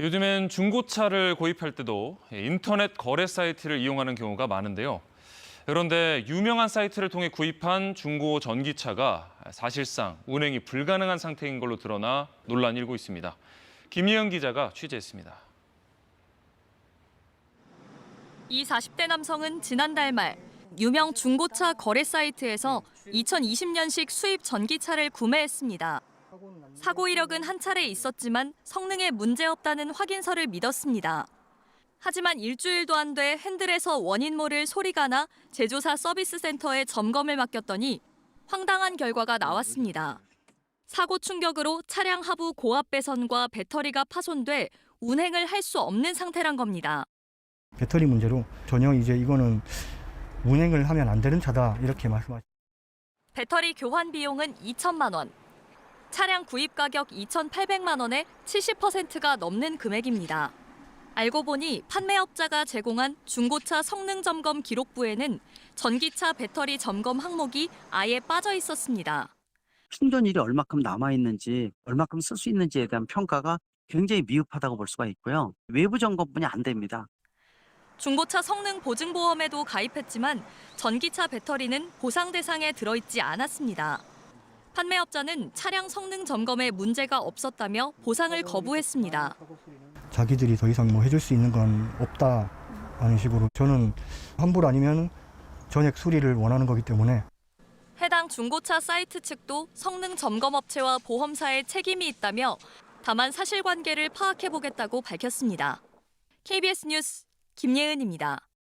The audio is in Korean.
요즘엔 중고차를 구입할 때도 인터넷 거래 사이트를 이용하는 경우가 많은데요. 그런데 유명한 사이트를 통해 구입한 중고 전기차가 사실상 운행이 불가능한 상태인 걸로 드러나 논란이 일고 있습니다. 김예은 기자가 취재했습니다. 이 40대 남성은 지난달 말 유명 중고차 거래 사이트에서 2020년식 수입 전기차를 구매했습니다. 사고 이력은 한 차례 있었지만 성능에 문제 없다는 확인서를 믿었습니다. 하지만 일주일도 안 돼 핸들에서 원인 모를 소리가 나 제조사 서비스 센터에 점검을 맡겼더니 황당한 결과가 나왔습니다. 사고 충격으로 차량 하부 고압 배선과 배터리가 파손돼 운행을 할 수 없는 상태란 겁니다. 배터리 문제로 전혀 이제 이거는 운행을 하면 안 되는 차다 이렇게 말씀하시. 배터리 교환 비용은 2천만 원. 차량 구입 가격 2,800만 원에 70%가 넘는 금액입니다. 알고 보니 판매업자가 제공한 중고차 성능 점검 기록부에는 전기차 배터리 점검 항목이 아예 빠져 있었습니다. 충전일이 얼마큼 남아 있는지, 얼마큼 쓸 수 있는지에 대한 평가가 굉장히 미흡하다고 볼 수가 있고요. 외부 점검뿐이 안 됩니다. 중고차 성능 보증 보험에도 가입했지만 전기차 배터리는 보상 대상에 들어있지 않았습니다. 판매업자는 차량 성능 점검에 문제가 없었다며 보상을 거부했습니다. 자기들이 더 이상 뭐 해줄 수 있는 건 없다 하는 식으로 저는 환불 아니면 전액 수리를 원하는 거기 때문에 해당 중고차 사이트 측도 성능 점검 업체와 보험사의 책임이 있다며 다만 사실관계를 파악해 보겠다고 밝혔습니다. KBS 뉴스 김예은입니다.